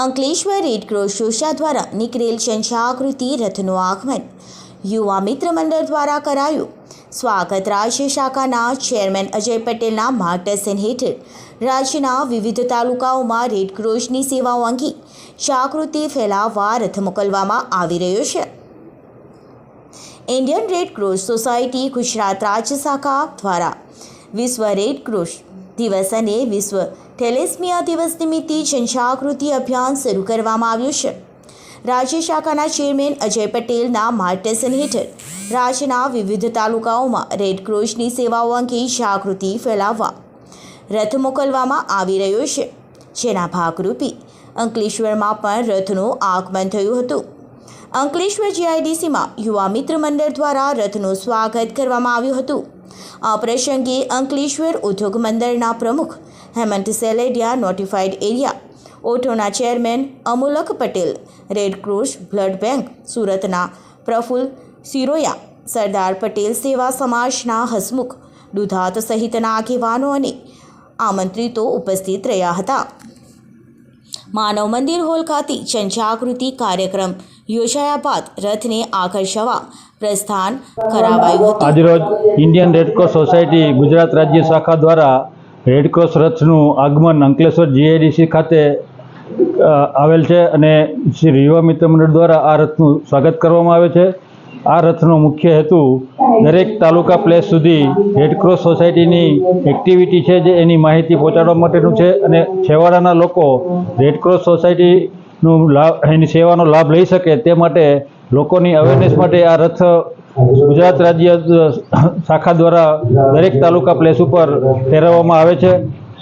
Ankleshwar Red Cross Sosa દ્વારા નીકળેલ શંશાકૃતિ રથનું આગમન. યુવા મિત્ર મંડળ દ્વારા કરાયું. સ્વાગત રાજ્ય શાખાના ચેરમેન અજય પટેલના માર્ગદર્શન હેઠળ રાજ્યના વિવિધ તાલુકાઓમાં રેડક્રોસની સેવાઓ અંગે જાગૃતિ ફેલાવવા રથ મોકલવામાં આવી રહ્યો છે. Indian Red Cross Society Gujarat રાજ્ય શાખા દ્વારા વિશ્વ રેડ ક્રોસ દિવસ અને વિશ્વ થેલેસમિયા દિવસ નિમિત્તે જનજાગૃતિ અભિયાન શરૂ કરવામાં આવ્યું છે. રાજ્ય શાખાના ચેરમેન અજય પટેલના માર્ગદર્શન હેઠળ રાજ્યના વિવિધ તાલુકાઓમાં રેડ ક્રોસની સેવાઓ અંગે જાગૃતિ ફેલાવવા રથ મોકલવામાં આવી રહ્યો છે. જેના ભાગરૂપે અંકલેશ્વરમાં પણ રથનું આગમન થયું હતું. અંકલેશ્વર જીઆઈડીસીમાં યુવા મિત્ર મંડળ દ્વારા રથનું સ્વાગત કરવામાં આવ્યું હતું. આ પ્રસંગે અંકલેશ્વર ઉદ્યોગ મંડળના પ્રમુખ Hemant Seladiya notified area, ઓઠોના chairman Amulak Patel red cross blood bank સુરતના પ્રફુલ્લ સિરોયા, સરદાર પટેલ સેવા સમાજના હસમુખ, દુધાત સહિતના આગેવાનો અને આમંત્રિતો ઉપસ્થિત રહ્યા હતા. માનવ મંદિર હોલ ખાતે જનજાગૃતિ કાર્યક્રમ યોજાયા બાદ રથને આકર્ષવા પ્રસ્થાન કરાવાયું હતું. આજરોજ ઇન્ડિયન રેડક્રોસ સોસાયટી ગુજરાત રાજ્ય શાખા દ્વારા રેડક્રોસ રથનું આગમન અંકલેશ્વર જીઆઈડીસી ખાતે આવેલ છે અને શ્રી યુવા મિત્ર મંડળ દ્વારા આ રથનું સ્વાગત કરવામાં આવે છે. આ રથનો મુખ્ય હેતુ દરેક તાલુકા પ્લેસ સુધી રેડક્રોસ સોસાયટીની એક્ટિવિટી છે જે એની માહિતી પહોંચાડવા માટેનું છે અને છેવાડાના લોકો રેડક્રોસ સોસાયટીનું લાભ, એની સેવાનો લાભ લઈ શકે તે માટે લોકોની અવેરનેસ માટે આ રથ ગુજરાત રાજ્ય શાખા દ્વારા દરેક તાલુકા પ્લેસ ઉપર ફેરવવામાં આવે છે.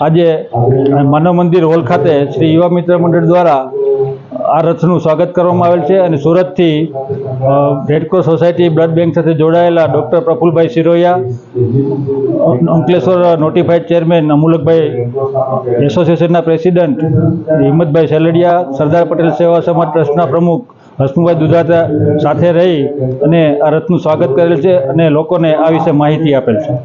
આજે માનવ મંદિર હોલ ખાતે શ્રી યુવા મિત્ર મંડળ દ્વારા આ રથનું સ્વાગત કરવામાં આવેલ છે અને સુરતથી રેડક્રોસ સોસાયટી બ્લડ બેંક સાથે જોડાયેલા doctor Prafulbhai Siroya Ankleshwar notified chairman Amulakbhai એસોસિએશનના પ્રેસિડન્ટ હિંમતભાઈ સેલડિયા, સરદાર પટેલ સેવા સમાજ ટ્રસ્ટના પ્રમુખ હસમુભાઈ દુધાતા સાથે રહી અને આ રથનું સ્વાગત કરેલ છે અને લોકોને આ વિશે માહિતી આપેલ છે.